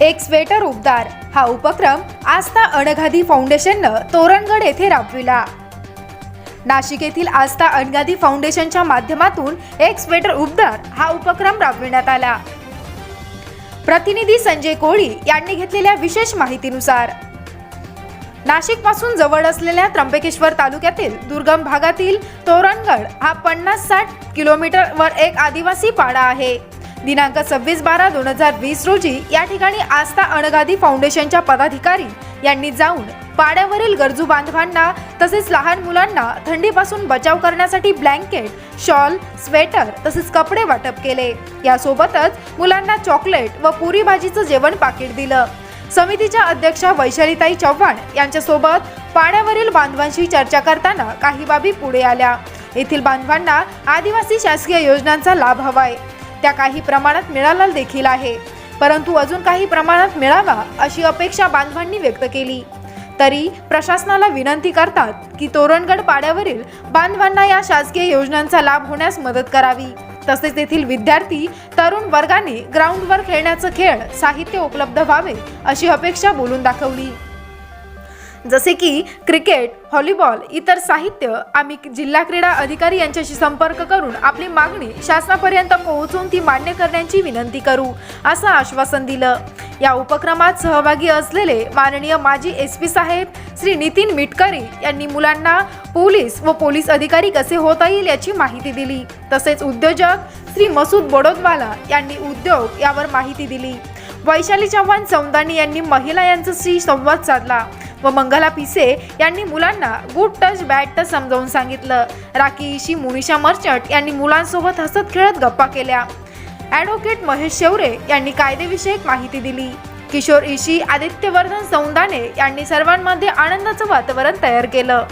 एक स्वेटर उबदार हा उपक्रम आस्था अणघादी फाउंडेशननं तोरणगड येथे राबविला. नाशिक येथील आस्था अणगादी फाउंडेशनच्या माध्यमातून एक स्वेटर उबदार हा उपक्रम राबविण्यात आला. प्रतिनिधी संजय कोळी यांनी घेतलेल्या विशेष माहितीनुसार नाशिकपासून जवळ असलेल्या त्र्यंबकेश्वर तालुक्यातील दुर्गम भागातील तोरणगड हा पन्नास साठ किलोमीटरवर एक आदिवासी पाडा आहे. दिनांक सव्वीस बारा दोन हजार वीस रोजी या ठिकाणी आस्था अणगादी फाउंडेशनच्या पदाधिकारी यांनी जाऊन पाड्यावरील गरजू बांधवांना तसेच लहान मुलांना थंडीपासून बचाव करण्यासाठी ब्लँकेट शॉल स्वेटर तसेच कपडे वाटप केले. यासोबतच मुलांना चॉकलेट व पुरी भाजीचं जेवण पाकिट दिलं. समितीच्या अध्यक्षा वैशालीताई चव्हाण यांच्यासोबत पाण्यावरील बांधवांशी चर्चा करताना काही बाबी पुढे आल्या. येथील बांधवांना आदिवासी शासकीय योजनांचा लाभ हवाय. त्या काही प्रमाणात मिळाला देखील आहे. परंतु अजून काही प्रमाणात मिळावा अशी अपेक्षा बांधवांनी व्यक्त केली. तरी प्रशासनाला विनंती करतात की तोरणगड पाड्यावरील बांधवांना या शासकीय योजनांचा लाभ होण्यास मदत करावी. तसेच तेथील विद्यार्थी तरुण वर्गाने ग्राउंडवर खेळण्याचं खेळ साहित्य उपलब्ध व्हावे अशी अपेक्षा बोलून दाखवली. जसे की क्रिकेट व्हॉलीबॉल इतर साहित्य आम्ही जिल्हा क्रीडा अधिकारी यांच्याशी संपर्क करून आपली मागणी शासनापर्यंत पोहोचवून ती मान्य करण्याची विनंती करू असं आश्वासन दिलं. या उपक्रमात सहभागी असलेले माननीय माजी एस पी साहेब श्री नितीन मिटकरी यांनी मुलांना पोलीस व पोलीस अधिकारी कसे होता येईल याची माहिती दिली. तसेच उद्योजक श्री मसूद बोडोदवाला यांनी उद्योग यावर माहिती दिली. वैशाली चव्हाण सौंदानी यांनी महिला यांच्याशी संवाद साधला. व मंगला पिसे यांनी मुलांना गुड टच बॅड टच समजावून सांगितलं. राखी इशी मुनिषा मर्चंट यांनी मुलांसोबत हसत खेळत गप्पा केल्या. ॲडव्होकेट महेश शेवरे यांनी कायदेविषयक माहिती दिली. किशोर इशी आदित्यवर्धन सौंदाने यांनी सर्वांमध्ये आनंदाचं वातावरण तयार केलं.